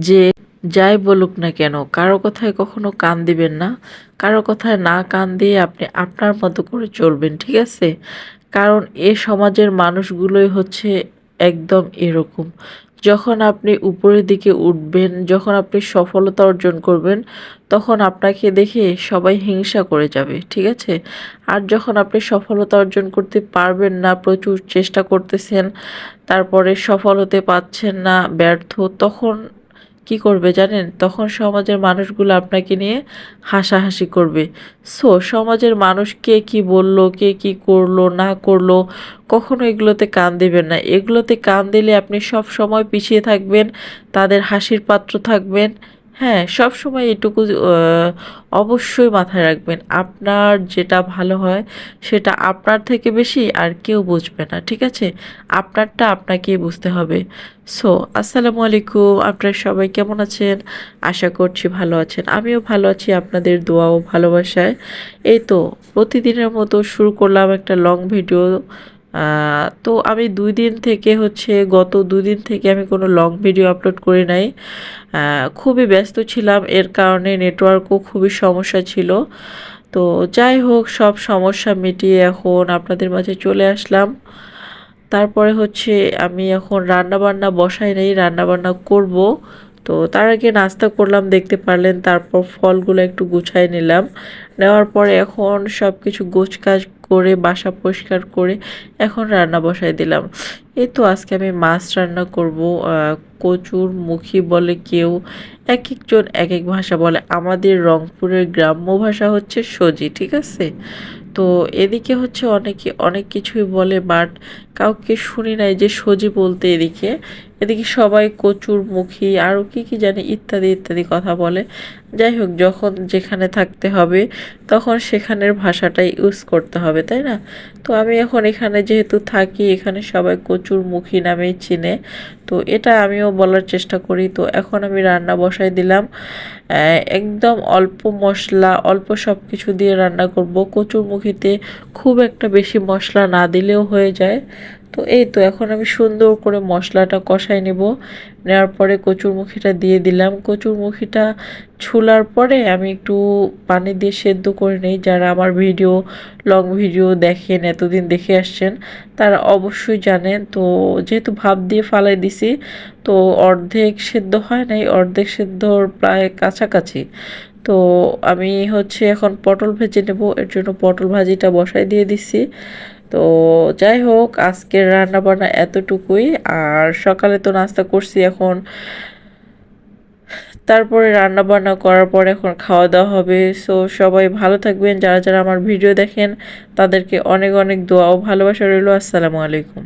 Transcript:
যে যাই বলুক না কেন, কারও কথায় কখনো কান দিবেন না। কারও কথায় না কান দিয়ে আপনি আপনার মতো করে চলবেন, ঠিক আছে? কারণ এ সমাজের মানুষগুলোই হচ্ছে একদম এরকম। যখন আপনি উপরের দিকে উঠবেন, যখন আপনি সফলতা অর্জন করবেন, তখন আপনাকে দেখে সবাই হিংসা করে যাবে, ঠিক আছে? আর যখন আপনি সফলতা অর্জন করতে পারবেন না, প্রচুর চেষ্টা করতেছেন, তারপরে সফল হতে পারছেন না, ব্যর্থ, তখন কি করবে জানেন? তখন সমাজের মানুষগুলো আপনাকে নিয়ে হাসাহাসি করবে। সো, সমাজের মানুষ কে কী বলল, কে কী করল, না করল, কখনো এগুলোতে কান দেবেন না। এগুলোতে কান দিলে আপনি সব সময় পিছিয়ে থাকবেন, তাদের হাসির পাত্র থাকবেন। হ্যাঁ সব সময় এটুকু অবশ্যই মাথায় রাখবেন। আপনার যেটা ভালো হয় সেটা আপনার থেকে বেশি আর কেউ বুঝবে না, ঠিক আছে? আপনারটা আপনাকেই বুঝতে হবে। সো আসসালামু আলাইকুম। আপনারা সবাই কেমন আছেন? আশা করছি ভালো আছেন। আমিও ভালো আছি আপনাদের দোয়া ও ভালোবাসায়। এই তো, প্রতিদিনের মতো শুরু করলাম একটা লং ভিডিও তো আমি দুই দিন থেকে হচ্ছে, গত দুই দিন থেকে আমি কোনো লং ভিডিও আপলোড করি নাই। খুবই ব্যস্ত ছিলাম, এর কারণে নেটওয়ার্কও খুবই সমস্যা ছিল। তো যাই হোক, সব সমস্যা মিটিয়ে এখন আপনাদের মাঝে চলে আসলাম। তারপরে হচ্ছে, আমি এখন রান্না বান্না বসাই নেই রান্না বান্না করব। তো তার আগে নাস্তা করলাম, দেখতে পারলেন, তারপর ফলগুলো একটু গুছাই নিলাম। নেওয়ার পরে এখন সব কিছু গোছ কাজ করে, বাসা পরিষ্কার করে এখন রান্না বসাই দিলাম। এই তো আজকে আমি মাছ রান্না করব কচুর মুখী বলে কেউ, এক একজন এক এক ভাষা বলে। আমাদের রংপুরের গ্রাম্য ভাষা হচ্ছে সজি, ঠিক আছে? তো এদিকে হচ্ছে অনেকে, অনেক কিছুই বলে বাট কাউকে শুনি নাই যে সজি বলতে এদিকে। এদিকে সবাই কচুর মুখী, আরও কী কী জানি ইত্যাদি ইত্যাদি কথা বলে। যাই হোক, যখন যেখানে থাকতে হবে, তখন সেখানের ভাষাটাই ইউজ করতে হবে, তাই না? তো আমি এখন এখানে যেহেতু থাকি, এখানে সবাই কচুর মুখী নামেই চিনে। তো এটা আমিও বলার চেষ্টা করি। তো এখন আমি রান্না বসাই দিলাম। একদম অল্প মশলা, অল্প সব কিছু দিয়ে রান্না করব। কচুর মুখিতে খুব একটা বেশি মশলা না দিলেও হয়ে যায়। তো এই তো, এখন আমি সুন্দর করে মশলাটা কষাই নেব। নেওয়ার পরে কচুরমুখিটা দিয়ে দিলাম। কচুরমুখিটা ছুলার পরে আমি একটু পানি দিয়ে সেদ্ধ করে নিই। যারা আমার ভিডিও, লং ভিডিও দেখেন, এতদিন দেখে আসছেন, তারা অবশ্যই জানেন। তো যেহেতু ভাব দিয়ে ফালাই দিছি, তো অর্ধেক সেদ্ধ হয় নাই, অর্ধেক সেদ্ধর প্রায় কাছাকাছি। তো আমি হচ্ছে এখন পটল ভেজে নেব। এর জন্য পটল ভাজিটা বসাই দিয়ে দিছি। তো যাই হোক, আজকের রান্না বান্না এতটুকুই। আর সকালে তো নাস্তা করছি এখন। তারপরে রান্না বান্না করার পর এখন খাওয়া দাওয়া হবে। সো সবাই ভালো থাকবেন। যারা যারা আমার ভিডিও দেখেন, তাদেরকে অনেক অনেক দোয়া ও ভালোবাসা রইল। আসসালামু আলাইকুম।